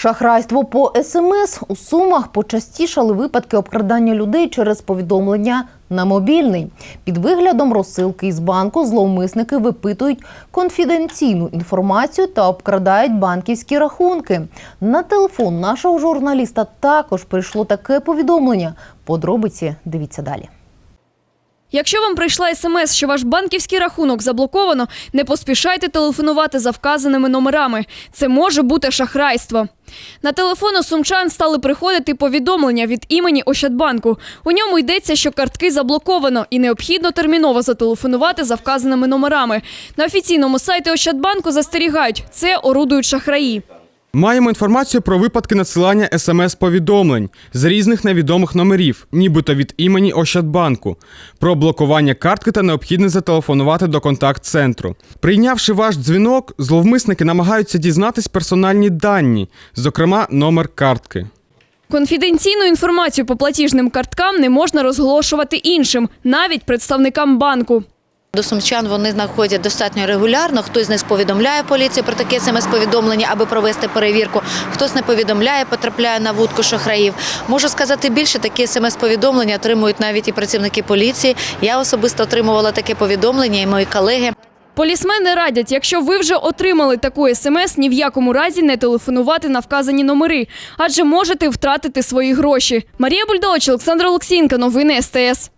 Шахрайство по СМС у Сумах почастішали випадки обкрадання людей через повідомлення на мобільний. Під виглядом розсилки із банку зловмисники випитують конфіденційну інформацію та обкрадають банківські рахунки. На телефон нашого журналіста також прийшло таке повідомлення. Подробиці дивіться далі. Якщо вам прийшла смс, що ваш банківський рахунок заблоковано, не поспішайте телефонувати за вказаними номерами. Це може бути шахрайство. На телефон у сумчан стали приходити повідомлення від імені Ощадбанку. У ньому йдеться, що картки заблоковано і необхідно терміново зателефонувати за вказаними номерами. На офіційному сайті Ощадбанку застерігають, це орудують шахраї. Маємо інформацію про випадки надсилання смс-повідомлень з різних невідомих номерів, нібито від імені Ощадбанку, про блокування картки та необхідність зателефонувати до контакт-центру. Прийнявши ваш дзвінок, зловмисники намагаються дізнатись персональні дані, зокрема номер картки. Конфіденційну інформацію по платіжним карткам не можна розголошувати іншим, навіть представникам банку. До сумчан вони знаходять достатньо регулярно. Хтось з них повідомляє поліцію про таке смс-повідомлення, аби провести перевірку. Хтось не повідомляє, потрапляє на вудку шахраїв. Можу сказати більше, такі смс-повідомлення отримують навіть і працівники поліції. Я особисто отримувала таке повідомлення, і мої колеги. Полісмени радять, якщо ви вже отримали таку смс, ні в якому разі не телефонувати на вказані номери, адже можете втратити свої гроші. Марія Бульдович, Олександр Олексієнко, новини СТС.